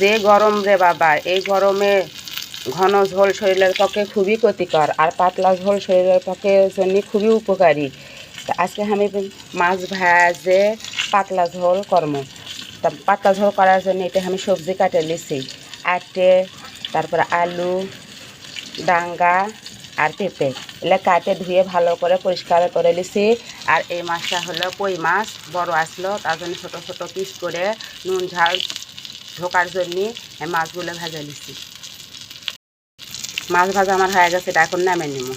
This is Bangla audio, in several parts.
যে গরম রে বাবা, এই গরমে ঘন ঝোল শরীরের পক্ষে খুবই ক্ষতিকর আর পাতলা ঝোল শরীরের পক্ষে জন্য খুবই উপকারী। তা আজকে আমি মাছ ভাজে পাতলা ঝোল কর্ম তা পাতলা ঝোল করার জন্য এটা আমি সবজি কাটে লিছি আটে, তারপরে আলু, ডাঙ্গা আর পেঁপে। এগুলো কাটে ধুয়ে ভালো করে পরিষ্কার করে লিছি আর এই মাছটা হলো কই মাছ, বড় আসলো, তার জন্য ছোটো ছোটো পিস করে নুন, ঝাল ঢোকার জন্য মাছগুলো ভাজা লিছি মাছ ভাজা আমার হয়ে গেছে, এটা এখন নামে। নিব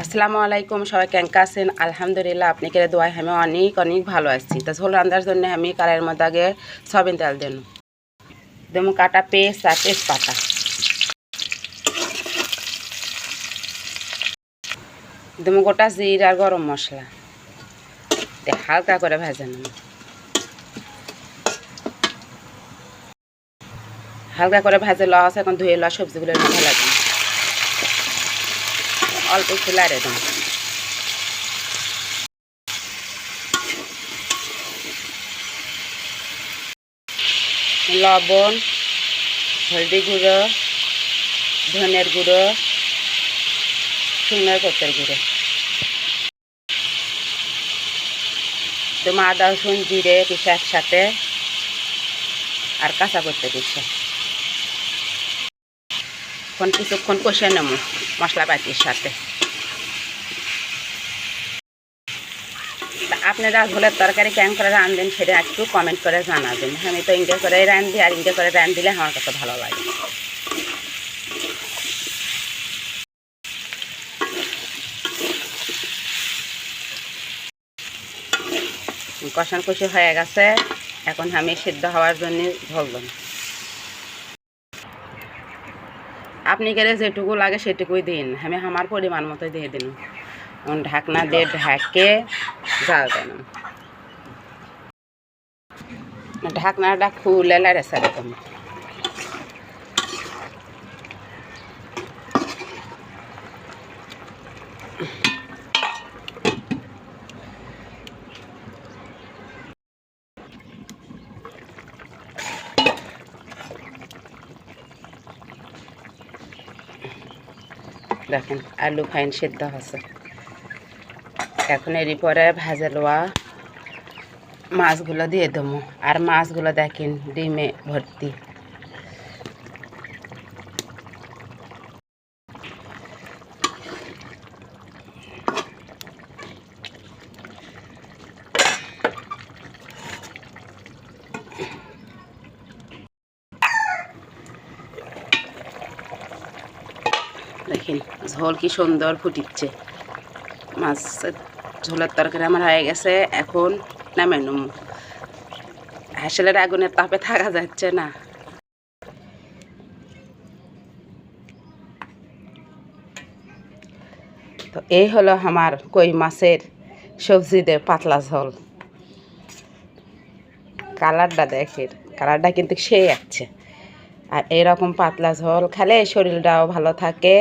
আসসালামু আলাইকুম, সবাই কেঙ্কা আছেন? আলহামদুলিল্লাহ, আপনি কেড়ে দোয়াই আমি অনেক অনেক ভালো আছি। তা ঝোল রান্নার জন্য আমি কালের মধ্যে আগে সবিন তেল দেন দেবো কাটা পেস্ট আর তেজপাতা। দেবো গোটা জিরা আর গরম মশলা। হালকা করে ভেজে নেব হালকা করে ভেজে লওয়া আছে, এখন ধুয়ে লওয়া সবজিগুলো অল্প একটু লাড়ে দেবো লবণ, হলদি গুঁড়ো, ধনের গুঁড়ো, শুকনো কতের গুঁড়ো। তোমার আদা রসুন, জিরে কিছু একসাথে, আর কাঁচা করতে কিছু এখন কিছুক্ষণ কষে নেব মশলা পাতির সাথে আপনারা ঝোলের তরকারি কেমন করে রাঁধবেন সেটা একটু কমেন্ট করে জানাবেন। আমি তো ইনকে করে রাঁধি আর ইনকে করে রাঁধ দিলে আমার কাছে ভালো লাগে। কষান কষি হয়ে গেছে। এখন আমি সিদ্ধ হওয়ার জন্য ঝোলবেন আপনি গেলে যেটুকু লাগে সেটুকুই দিন। আমি আমার পরিমাণ মতো দিয়ে দিন। ঢাকনা দিয়ে ঢাকে জাল দেন। ঢাকনাটা খুলে লাড়ে সারে তুমি দেখেন, আলু ফাইন সিদ্ধ হচ্ছে এখন এরই পরে ভাজে লোয়া মাছগুলো দিয়ে দেবো। আর মাছগুলো দেখেন, ডিমে ভর্তি। দেখেন, ঝোল কি সুন্দর ফুটিচ্ছে। মাছ ঝোলের তরকারি আমার হয়ে গেছে, এখন নামে নুম। হাসলের আগুনের তাপে থাকা যাচ্ছে না। তো এই হলো আমার কই মাছের সবজি দিয়ে পাতলা ঝোল। কালারটা দেখেন, কালারটা কিন্তু সেই আছে। আর এরকম পাতলা ঝোল খেলে শরীরটাও ভালো থাকে।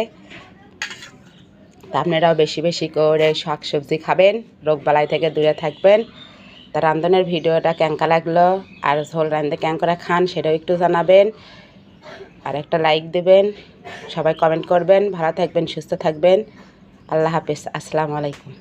তা আপনারাও বেশি বেশি করে শাক সবজি খাবেন, রোগবালাই থেকে দূরে থাকবেন। তা রান্ধনের ভিডিওটা ক্যাঙ্কা লাগল, আর ঝোল রান্ধে ক্যাং করে খান সেটাও একটু জানাবেন। আর একটা লাইক দেবেন, সবাই কমেন্ট করবেন, ভালো থাকবেন, সুস্থ থাকবেন। আল্লাহ হাফিজ, আসসালামু আলাইকুম।